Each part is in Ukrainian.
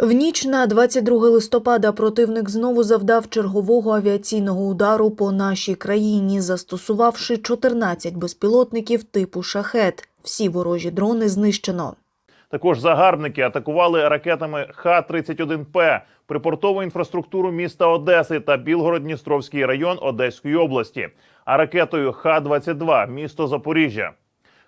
В ніч на 22 листопада противник знову завдав чергового авіаційного удару по нашій країні, застосувавши 14 безпілотників типу шахет. Всі ворожі дрони знищено. Також загарбники атакували ракетами Х-31П припортову інфраструктуру міста Одеси та Білгород-Дністровський район Одеської області, а ракетою Х-22 місто Запоріжжя.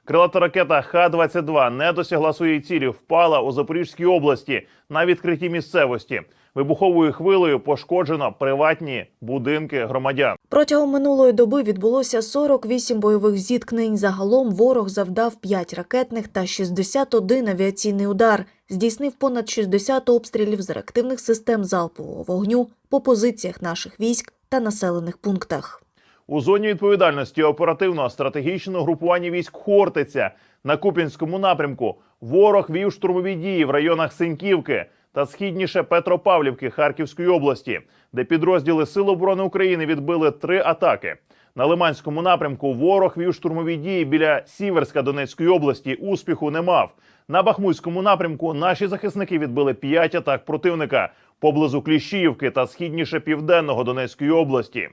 Крилата ракета Х-22 не досягла своєї цілі, впала у Запорізькій області на відкритій місцевості. Вибуховою хвилею пошкоджено приватні будинки громадян. Протягом минулої доби відбулося 48 бойових зіткнень. Загалом ворог завдав 5 ракетних та 61 авіаційний удар. Здійснив понад 60 обстрілів з реактивних систем залпового вогню по позиціях наших військ та населених пунктах. У зоні відповідальності оперативного стратегічного групування військ Хортиця на Куп'янському напрямку ворог вів штурмові дії в районах Синьківки та східніше Петропавлівки Харківської області, де підрозділи Сил оборони України відбили три атаки. На Лиманському напрямку ворог вів штурмові дії біля Сіверська Донецької області. Успіху не мав. На Бахмутському напрямку наші захисники відбили п'ять атак противника поблизу Кліщіївки та східніше південного Донецької області.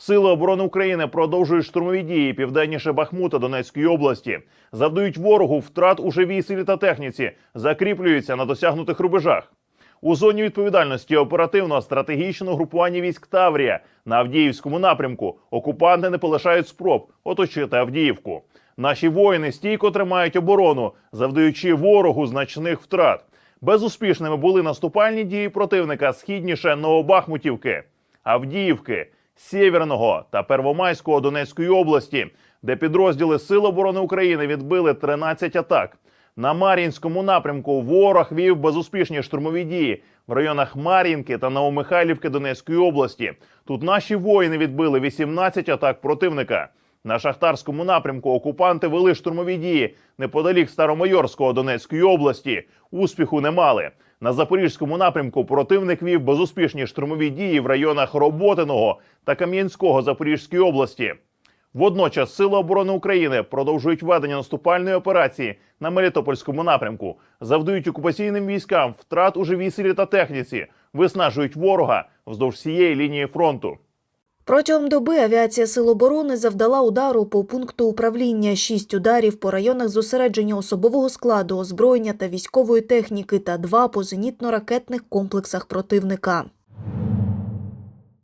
Сили оборони України продовжують штурмові дії південніше Бахмута Донецької області, завдають ворогу втрат у живій силі та техніці, закріплюються на досягнутих рубежах. У зоні відповідальності оперативного стратегічного групування військ Таврія на Авдіївському напрямку окупанти не полишають спроб оточити Авдіївку. Наші воїни стійко тримають оборону, завдаючи ворогу значних втрат. Безуспішними були наступальні дії противника східніше Новобахмутівки, Авдіївки, Сєвєрного та Первомайського Донецької області, де підрозділи Сил оборони України відбили 13 атак. На Мар'їнському напрямку ворог вів безуспішні штурмові дії в районах Мар'їнки та Новомихайлівки Донецької області. Тут наші воїни відбили 18 атак противника. На шахтарському напрямку окупанти вели штурмові дії неподалік Старомайорського Донецької області. Успіху не мали. На запорізькому напрямку противник вів безуспішні штурмові дії в районах Роботиного та Кам'янського Запорізької області. Водночас Сили оборони України продовжують ведення наступальної операції на Мелітопольському напрямку, завдають окупаційним військам втрат у живій силі та техніці, виснажують ворога вздовж всієї лінії фронту. Протягом доби авіація Сил оборони завдала удару по пункту управління, шість ударів по районах зосередження особового складу, озброєння та військової техніки та два по зенітно-ракетних комплексах противника.